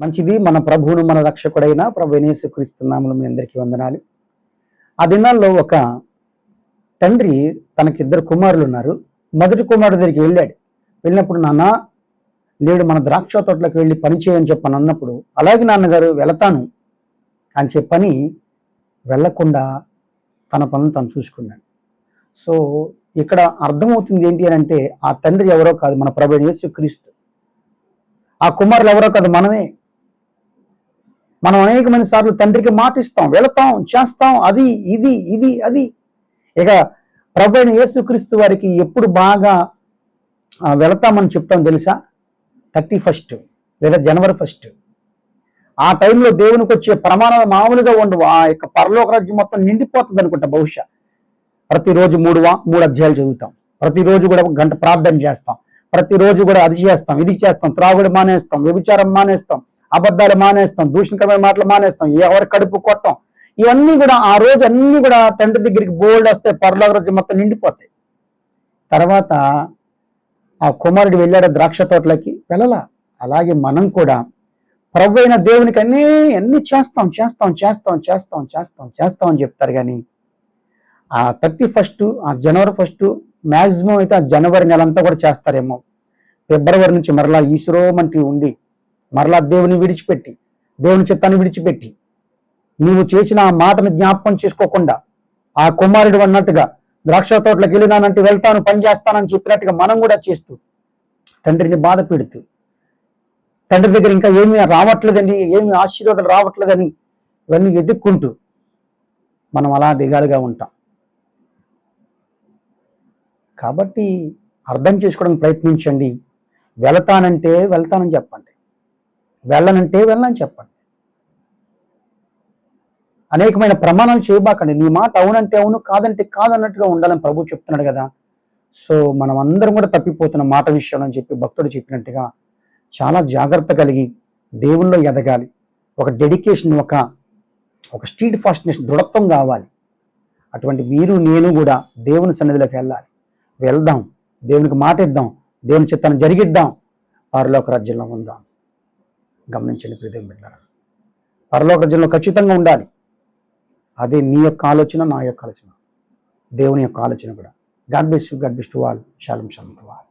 మంచిది. మన ప్రభువును మన రక్షకుడైన ప్రభు క్రీస్తున్నాములు మీ అందరికీ వందనాలు. ఆ దినాల్లో ఒక తండ్రి తనకిద్దరు కుమారులు ఉన్నారు. మొదటి కుమారుడు దగ్గరికి వెళ్ళాడు. వెళ్ళినప్పుడు నాన్న నేడు మన ద్రాక్ష తోటలకు వెళ్ళి పని చేయని చెప్పని అన్నప్పుడు అలాగే నాన్నగారు వెళతాను అని చెప్పని వెళ్ళకుండా తన పనులు తను చూసుకున్నాడు. సో ఇక్కడ అర్థమవుతుంది ఏంటి అని అంటే ఆ తండ్రి ఎవరో కాదు మన ప్రభు యేసుక్రీస్తు ఆ కుమారులు ఎవరో కాదు మనమే. మనం అనేకమైన సార్లు తండ్రికి మాటిస్తాం వెళతాం చేస్తాం అది ఇది ఇది అది. ఇక ప్రభు అయిన యేసుక్రీస్తు వారికి ఎప్పుడు బాగా వెళతామని చెప్తాం తెలుసా? థర్టీ ఫస్ట్ లేదా జనవరి ఫస్ట్. ఆ టైంలో దేవునికి వచ్చే ప్రమాణాలు మామూలుగా ఉండవు. ఆ యొక్క పరలోక రాజ్యం మొత్తం నిండిపోతుంది అనుకుంటా బహుశా. ప్రతిరోజు మూడు వా మూడు అధ్యాయాలు చదువుతాం. ప్రతిరోజు కూడా గంట ప్రార్థన చేస్తాం. ప్రతిరోజు కూడా అది చేస్తాం ఇది చేస్తాం త్రాగుడు మానేస్తాం వ్యభిచారం మానేస్తాం. అబద్ధాలు మానేస్తాం దూషణకరమైన మాటలు మానేస్తాం ఎవరి కడుపు కొట్టం. ఇవన్నీ కూడా ఆ రోజు అన్ని కూడా తండ్రి దగ్గరికి బోల్డ్ వస్తే పరలోక మొత్తం నిండిపోతాయి. తర్వాత ఆ కుమారుడు వెళ్ళాడు ద్రాక్ష తోటలకి వెళ్ళలా. అలాగే మనం కూడా ప్రభు అయిన దేవునికి అన్నీ అన్నీ చేస్తాం చేస్తాం చేస్తాం చేస్తాం చేస్తాం చేస్తాం అని చెప్తారు కానీ ఆ థర్టీ ఫస్ట్ ఆ జనవరి ఫస్ట్ మ్యాక్సిమం అయితే ఆ జనవరి నెల అంతా కూడా చేస్తారేమో. ఫిబ్రవరి నుంచి మరలా ఈశ్వరోమంటి ఉండి మరలా దేవుని విడిచిపెట్టి దేవుని చిత్తాన్ని విడిచిపెట్టి నీవు చేసిన ఆ మాటను జ్ఞాపకం చేసుకోకుండా ఆ కుమారుడు అన్నట్టుగా ద్రాక్ష తోటలకు వెళ్ళినానంటే వెళ్తాను పని చేస్తానని చెప్పినట్టుగా మనం కూడా చేస్తూ తండ్రిని బాధ పెడుతూ తండ్రి దగ్గర ఇంకా ఏమీ రావట్లేదని ఏమి ఆశీర్వాదం రావట్లేదని ఇవన్నీ ఎదుక్కుంటూ మనం అలా దిగాలుగా ఉంటాం. కాబట్టి అర్థం చేసుకోవడానికి ప్రయత్నించండి. వెళతానంటే వెళ్తానని చెప్పండి. వెళ్ళనంటే వెళ్ళని చెప్పండి. అనేకమైన ప్రమాణాలు చేయబాకండి. నీ మాట అవునంటే అవును కాదంటే కాదన్నట్టుగా ఉండాలని ప్రభు చెప్తున్నాడు కదా. సో మనం అందరం కూడా తప్పిపోతున్న మాట విషయంలో అని చెప్పి భక్తుడు చెప్పినట్టుగా చాలా జాగ్రత్త కలిగి దేవుల్లో ఎదగాలి. ఒక డెడికేషన్ ఒక ఒక స్ట్రీట్ ఫాస్ట్నెస్ దృఢత్వం కావాలి. అటువంటి మీరు నేను కూడా దేవుని సన్నిధిలోకి వెళ్ళాలి. వెళ్దాం. దేవునికి మాట ఇద్దాం దేవుని చిత్తాన్ని జరిగిద్దాం. పరలోక రాజ్యంలో ఉందాం. గమనించండి ప్రీతం బిడ్డారా. పరలోక రాజ్యంలో ఖచ్చితంగా ఉండాలి. అదే నీ యొక్క ఆలోచన నా యొక్క ఆలోచన. దేవుని యొక్క ఆలోచన కూడా. గాడ్ బెస్ట్ గాడ్ బెస్ట్ వాళ్ళు శాలం శాలం వాళ్ళు